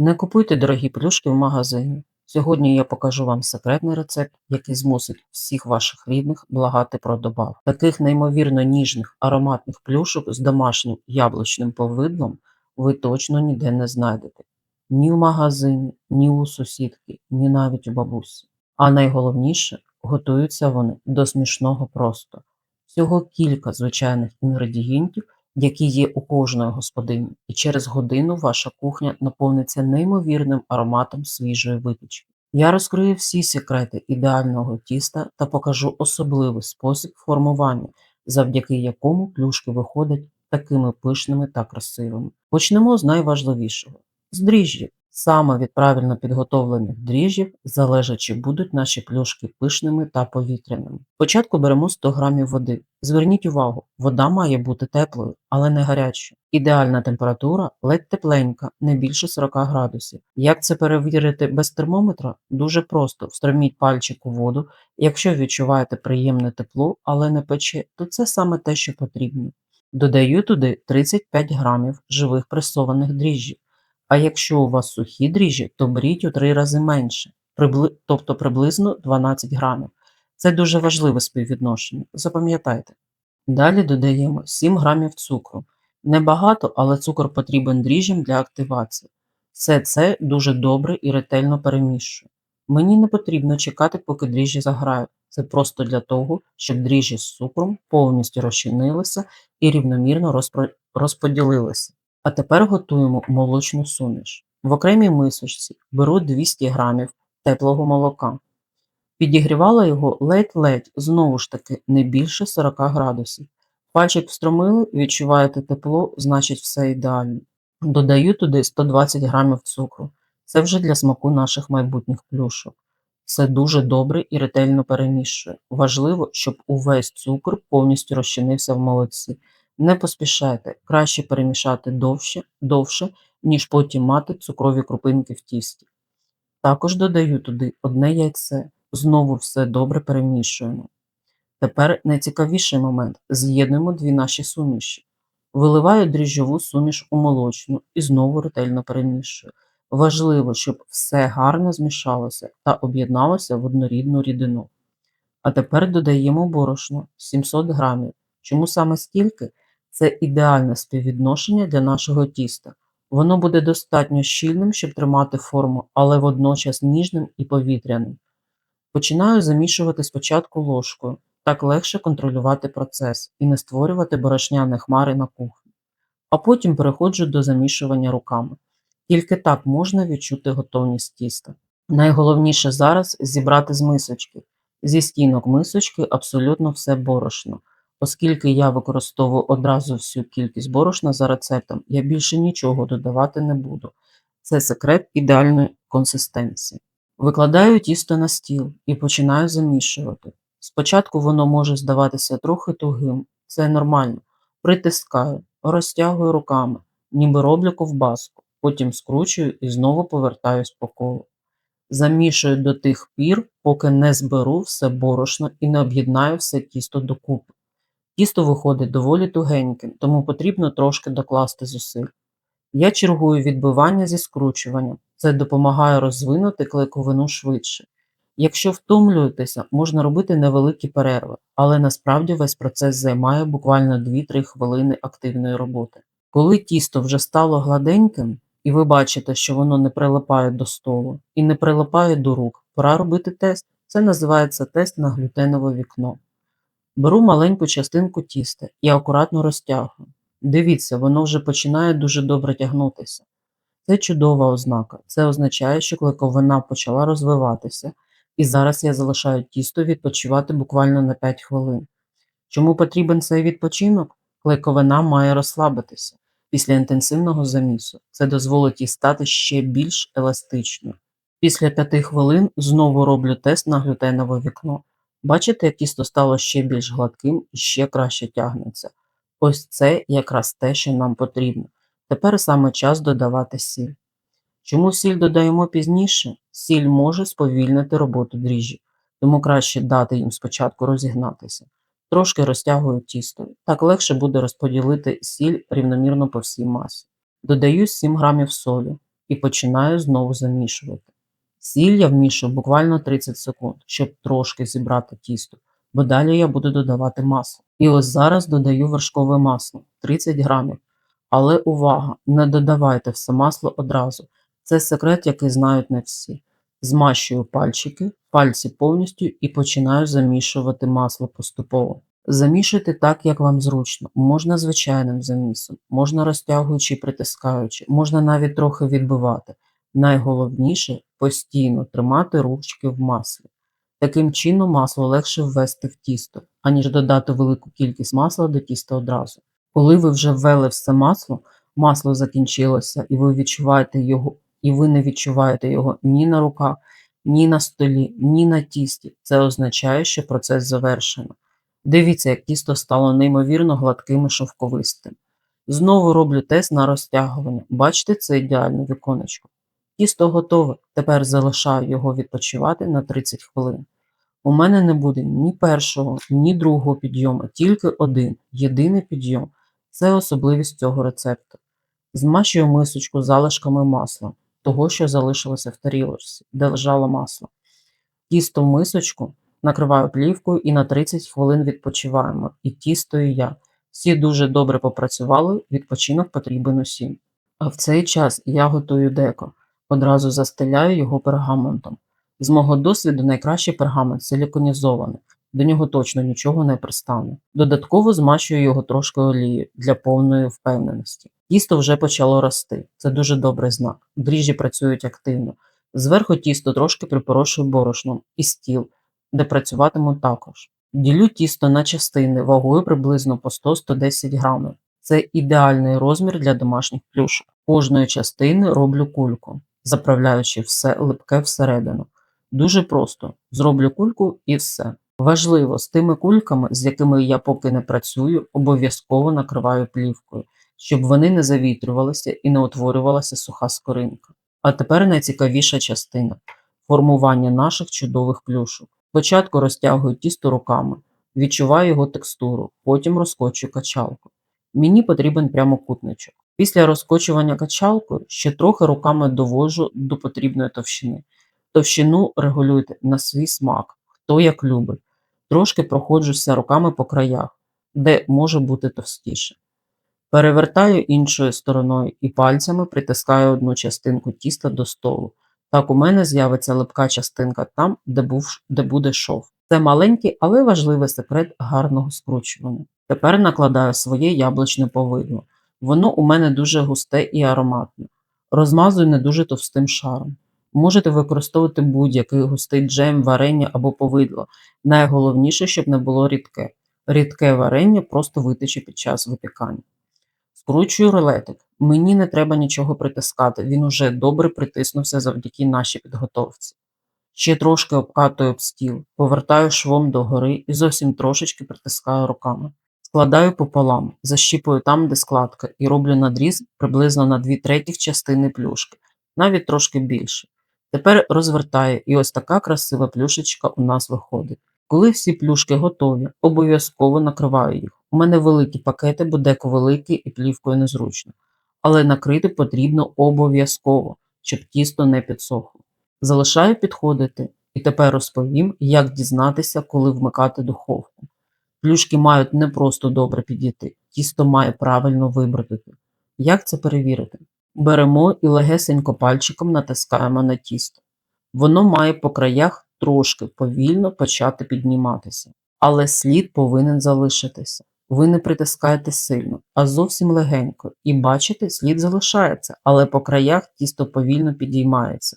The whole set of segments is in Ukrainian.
Не купуйте дорогі плюшки в магазині. Сьогодні я покажу вам секретний рецепт, який змусить всіх ваших рідних благати про добав. Таких неймовірно ніжних ароматних плюшок з домашнім яблучним повидлом ви точно ніде не знайдете. Ні в магазині, ні у сусідки, ні навіть у бабусі. А найголовніше, готуються вони до смішного просто. Всього кілька звичайних інгредієнтів, які є у кожної господині, і через годину ваша кухня наповниться неймовірним ароматом свіжої випічки. Я розкрию всі секрети ідеального тіста та покажу особливий спосіб формування, завдяки якому плюшки виходять такими пишними та красивими. Почнемо з найважливішого з дріжджів. Саме від правильно підготовлених дріжджів залежить, чи будуть наші плюшки пишними та повітряними. Спочатку беремо 100 г води. Зверніть увагу, вода має бути теплою, але не гарячою. Ідеальна температура ледь тепленька, не більше 40 градусів. Як це перевірити без термометра? Дуже просто встроміть пальчик у воду. Якщо відчуваєте приємне тепло, але не пече, то це саме те, що потрібно. Додаю туди 35 грамів живих пресованих дріжджів. А якщо у вас сухі дріжджі, то беріть у три рази менше, прибли... тобто приблизно 12 грамів. Це дуже важливе співвідношення, запам'ятайте. Далі додаємо 7 грамів цукру. Небагато, але цукор потрібен дріжджам для активації. Все це дуже добре і ретельно перемішую. Мені не потрібно чекати, поки дріжджі заграють. Це просто для того, щоб дріжджі з цукром повністю розчинилися і рівномірно розподілилися. А тепер готуємо молочну суміш. В окремій мисочці беру 200 г теплого молока. Підігрівала його ледь-ледь, знову ж таки, не більше 40 градусів. Пальчик встромили, відчуваєте тепло, значить все ідеально. Додаю туди 120 г цукру. Це вже для смаку наших майбутніх плюшок. Все дуже добре і ретельно перемішую. Важливо, щоб увесь цукор повністю розчинився в молоці. Не поспішайте, краще перемішати довше, довше, ніж потім мати цукрові крупинки в тісті. Також додаю туди одне яйце, знову все добре перемішуємо. Тепер найцікавіший момент з'єднуємо дві наші суміші. Виливаю дріжджову суміш у молочну і знову ретельно перемішую. Важливо, щоб все гарно змішалося та об'єдналося в однорідну рідину. А тепер додаємо борошно 700 грамів. Чому саме стільки? Це ідеальне співвідношення для нашого тіста. Воно буде достатньо щільним, щоб тримати форму, але водночас ніжним і повітряним. Починаю замішувати спочатку ложкою, так легше контролювати процес і не створювати борошняні хмари на кухні. А потім переходжу до замішування руками. Тільки так можна відчути готовність тіста. Найголовніше зараз зібрати з мисочки. Зі стінок мисочки абсолютно все борошно. Оскільки я використовую одразу всю кількість борошна за рецептом, я більше нічого додавати не буду. Це секрет ідеальної консистенції. Викладаю тісто на стіл і починаю замішувати. Спочатку воно може здаватися трохи тугим, це нормально. Притискаю, розтягую руками, ніби роблю ковбаску, потім скручую і знову повертаюсь по колу. Замішую до тих пір, поки не зберу все борошно і не об'єднаю все тісто докупи. Тісто виходить доволі тугеньким, тому потрібно трошки докласти зусиль. Я чергую відбивання зі скручуванням, це допомагає розвинути клейковину швидше. Якщо втомлюєтеся, можна робити невеликі перерви, але насправді весь процес займає буквально 2-3 хвилини активної роботи. Коли тісто вже стало гладеньким, і ви бачите, що воно не прилипає до столу і не прилипає до рук, пора робити тест. Це називається тест на глютенове вікно. Беру маленьку частинку тіста і акуратно розтягую. Дивіться, воно вже починає дуже добре тягнутися. Це чудова ознака. Це означає, що клейковина почала розвиватися, і зараз я залишаю тісто відпочивати буквально на 5 хвилин. Чому потрібен цей відпочинок? Клейковина має розслабитися після інтенсивного замісу. Це дозволить їй стати ще більш еластичною. Після 5 хвилин знову роблю тест на глютенове вікно. Бачите, як тісто стало ще більш гладким і ще краще тягнеться. Ось це якраз те, що нам потрібно. Тепер саме час додавати сіль. Чому сіль додаємо пізніше? Сіль може сповільнити роботу дріжджі, тому краще дати їм спочатку розігнатися. Трошки розтягую тісто, так легше буде розподілити сіль рівномірно по всій масі. Додаю 7 грамів солі. і починаю знову замішувати. Сіль я вмішую буквально 30 секунд, щоб трошки зібрати тісто, бо далі я буду додавати масло. І ось зараз додаю вершкове масло 30 грамів. Але увага, не додавайте все масло одразу. Це секрет, який знають не всі. Змащую пальчики, пальці повністю і починаю замішувати масло поступово. Замішуйте так, як вам зручно. Можна звичайним замісом, можна розтягуючи і притискаючи, можна навіть трохи відбивати. Найголовніше постійно тримати ручки в маслі. Таким чином масло легше ввести в тісто, аніж додати велику кількість масла до тіста одразу. Коли ви вже ввели все масло, масло закінчилося, і ви відчуваєте його, і ви не відчуваєте його ні на руках, ні на столі, ні на тісті. Це означає, що процес завершено. Дивіться, як тісто стало неймовірно гладким і шовковистим. Знову роблю тест на розтягування. Бачите це ідеальне віконечко. Тісто готове, тепер залишаю його відпочивати на 30 хвилин. У мене не буде ні першого, ні другого підйому, тільки один єдиний підйом. Це особливість цього рецепту. Змащую мисочку залишками масла, того, що залишилося в тарілочці, де лежало масло. Тісто в мисочку накриваю плівкою і на 30 хвилин відпочиваємо. І тісто, і я. Всі дуже добре попрацювали, відпочинок потрібен усім. А в цей час я готую деко, одразу застеляю його пергаментом. З мого досвіду найкращий пергамент силіконізований, до нього точно нічого не пристане. Додатково змащую його трошки олією для повної впевненості. Тісто вже почало рости, це дуже добрий знак. Дріжджі працюють активно. Зверху тісто трошки припорошую борошном і стіл, де працюватиму також. Ділю тісто на частини вагою приблизно по 100-110 грамів. Це ідеальний розмір для домашніх плюшок. Кожної частини роблю кульку, заправляючи все липке всередину. Дуже просто зроблю кульку і все. Важливо, з тими кульками, з якими я поки не працюю, обов'язково накриваю плівкою, щоб вони не завітрювалися і не утворювалася суха скоринка. А тепер найцікавіша частина формування наших чудових плюшок. Спочатку розтягую тісто руками, відчуваю його текстуру, потім розкочую качалку. Мені потрібен прямокутничок. Після розкочування качалкою ще трохи руками довожу до потрібної товщини. Товщину регулюйте на свій смак, хто як любить. Трошки проходжуся руками по краях, де може бути товстіше. Перевертаю іншою стороною і пальцями притискаю одну частинку тіста до столу. Так у мене з'явиться липка частинка там, де, був, де буде шов. Це маленький, але важливий секрет гарного скручування. Тепер накладаю своє яблучне повидло. Воно у мене дуже густе і ароматне. Розмазую не дуже товстим шаром. Можете використовувати будь-який густий джем, варення або повидло. Найголовніше, щоб не було рідке. Рідке варення просто витече під час випікання. Скручую рулетик. Мені не треба нічого притискати, він уже добре притиснувся завдяки нашій підготовці. Ще трошки обкатую об стіл, повертаю швом догори і зовсім трошечки притискаю руками. Складаю пополам, защіпую там, де складка, і роблю надріз приблизно на 2 третіх частини плюшки, навіть трошки більше. Тепер розвертаю, і ось така красива плюшечка у нас виходить. Коли всі плюшки готові, обов'язково накриваю їх. У мене великі пакети, бо деко великий і плівкою незручно. Але накрити потрібно обов'язково, щоб тісто не підсохло. Залишаю підходити і тепер розповім, як дізнатися, коли вмикати духовку. Плюшки мають не просто добре підійти, тісто має правильно вибродити. Як це перевірити? Беремо і легесенько пальчиком натискаємо на тісто. Воно має по краях трошки повільно почати підніматися, але слід повинен залишитися. Ви не притискаєте сильно, а зовсім легенько, і бачите, слід залишається, але по краях тісто повільно підіймається.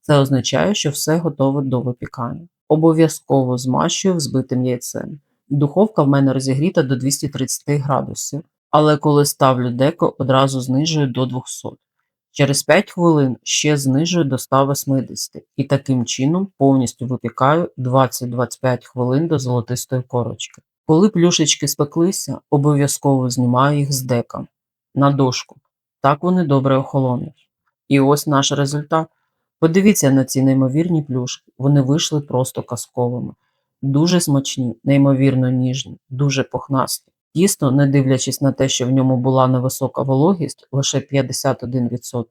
Це означає, що все готове до випікання. Обов'язково змащую взбитим яйцем. Духовка в мене розігріта до 230 градусів, але коли ставлю деко, одразу знижую до 200. Через 5 хвилин ще знижую до 180 і таким чином повністю випікаю 20-25 хвилин до золотистої корочки. Коли плюшечки спеклися, обов'язково знімаю їх з дека на дошку. Так вони добре охолонуть. І ось наш результат. Подивіться на ці неймовірні плюшки, вони вийшли просто казковими. Дуже смачні, неймовірно ніжні, дуже пухнасті. Тісто, не дивлячись на те, що в ньому була невисока вологість, лише 51%,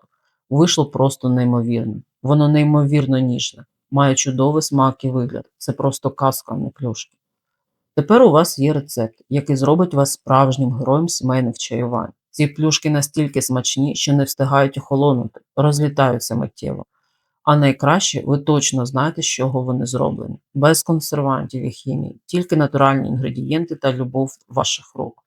Вийшло просто неймовірно. Воно неймовірно ніжне, має чудовий смак і вигляд. Це просто казка, а не плюшки. Тепер у вас є рецепт, який зробить вас справжнім героєм сімейних чаювань. Ці плюшки настільки смачні, що не встигають охолонути, розлітаються миттєво. А найкраще, ви точно знаєте, з чого вони зроблені. Без консервантів і хімії, тільки натуральні інгредієнти та любов ваших рук.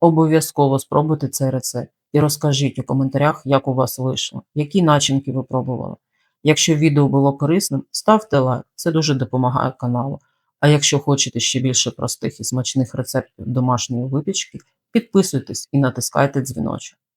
Обов'язково спробуйте цей рецепт і розкажіть у коментарях, як у вас вийшло, які начинки ви пробували. Якщо відео було корисним, ставте лайк, це дуже допомагає каналу. А якщо хочете ще більше простих і смачних рецептів домашньої випічки, підписуйтесь і натискайте дзвіночок.